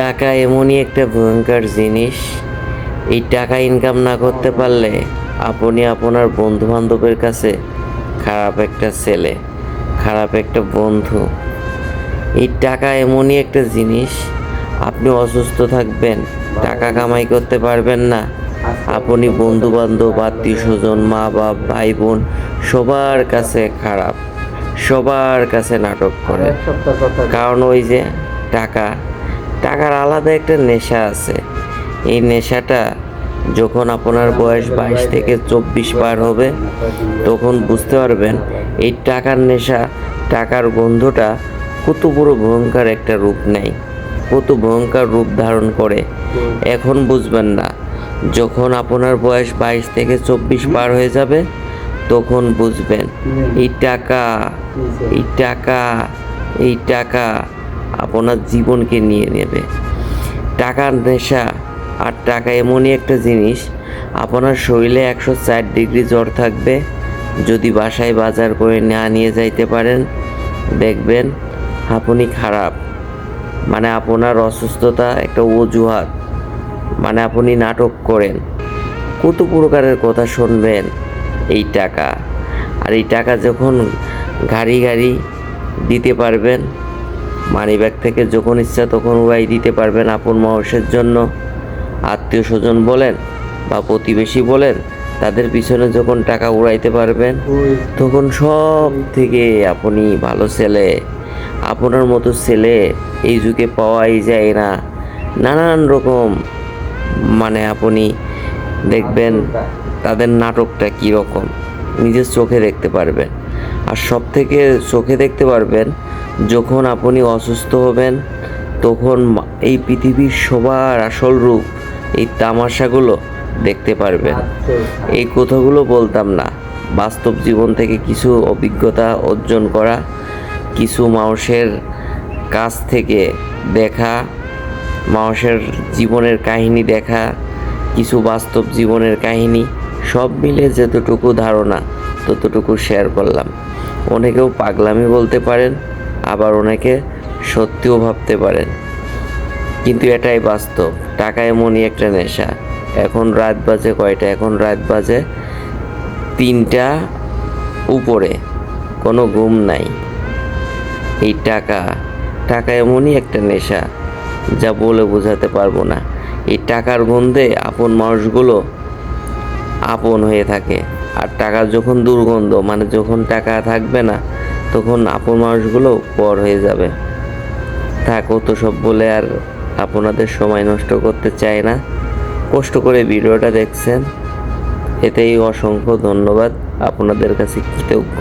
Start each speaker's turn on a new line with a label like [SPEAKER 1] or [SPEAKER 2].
[SPEAKER 1] টাকা এমনই একটা ভয়ঙ্কর জিনিস। এই টাকা ইনকাম না করতে পারলে আপনি আপনার বন্ধু বান্ধবের কাছে খারাপ একটা ছেলে, খারাপ একটা বন্ধু। এই টাকা এমনই একটা জিনিস, আপনি অসুস্থ থাকবেন, টাকা কামাই করতে পারবেন না। আপনি বন্ধু বান্ধব আত্মীয় স্বজন মা বাপ ভাই বোন সবার কাছে খারাপ, সবার কাছে নাটক করে কারণ ওই যে টাকা টাকার আলাদা একটা নেশা আছে। এই নেশাটা যখন আপনার বয়স বাইশ থেকে চব্বিশ পার হবে, তখন বুঝতে পারবেন এই টাকার নেশা, টাকার গন্ধটা কত বড় ভয়ঙ্কর একটা রূপ নেয়, কত ভয়ঙ্কর রূপ ধারণ করে। এখন বুঝবেন না, যখন আপনার বয়স বাইশ থেকে চব্বিশ পার হয়ে যাবে, তখন বুঝবেন, এই টাকা এই টাকা এই টাকা আপনার জীবনকে নিয়ে নেবে। টাকার নেশা আর টাকা এমনই একটা জিনিস, আপনার শরীরে একশো চার ডিগ্রি জ্বর থাকবে। যদি বাসায় বাজার করে না নিয়ে যাইতে পারেন, দেখবেন আপনি খারাপ। মানে আপনার অসুস্থতা একটা অজুহাত। মানে আপনি নাটক করেন। কত প্রকারের কথা শুনবেন এই টাকা। আর এই টাকা যখন গাড়ি গাড়ি দিতে পারবেন মানি ব্যাগ থেকে যখন ইচ্ছা তখন উড়াই দিতে পারবেন আপন মানুষের জন্য। আত্মীয় স্বজন বলেন বা প্রতিবেশী বলেন তাদের পিছনে যখন টাকা উড়াইতে পারবেন তখন সব থেকে আপনি ভালো ছেলে আপনার মতো ছেলে এই যুগে পাওয়াই যায় না। নানান রকম মানে আপনি দেখবেন তাদের নাটকটা কীরকম নিজের চোখে দেখতে পারবেন। আর সব থেকে চোখে দেখতে পারবেন যখন আপনি অসুস্থ হবেন, তখন এই পৃথিবীর সবার আসল রূপ, এই তামাশাগুলো দেখতে পারবেন। এই কথাগুলো বলতাম না। বাস্তব জীবন থেকে কিছু অভিজ্ঞতা অর্জন করা, কিছু মানুষের কাছ থেকে দেখা, মানুষের জীবনের কাহিনী দেখা, কিছু বাস্তব জীবনের কাহিনী, সব মিলে যতটুকু ধারণা, ততটুকু শেয়ার করলাম। অনেকেও পাগলামি বলতে পারেন আবার অনেকে সত্যিও ভাবতে পারেন। কিন্তু এটাই বাস্তব। টাকা এমনই একটা নেশা। এখন রাত বাজে কয়টা? এখন রাত বাজে তিনটা উপরে। কোনো ঘুম নাই। এই টাকা। টাকা এমনই একটা নেশা, যা বলে বোঝাতে পারব না। এই টাকার গন্ধে আপন মানুষগুলো আপন হয়ে থাকে। আর টাকা যখন দুর্গন্ধ মানে যখন টাকা থাকবে না তখন আপন মানুষগুলো পর হয়ে যাবে। থাকো তো সব বলে আর আপনাদের সময় নষ্ট করতে চায় না। কষ্ট করে ভিডিওটা দেখছেন। এতেই অসংখ্য ধন্যবাদ আপনাদের কাছে কৃতজ্ঞ।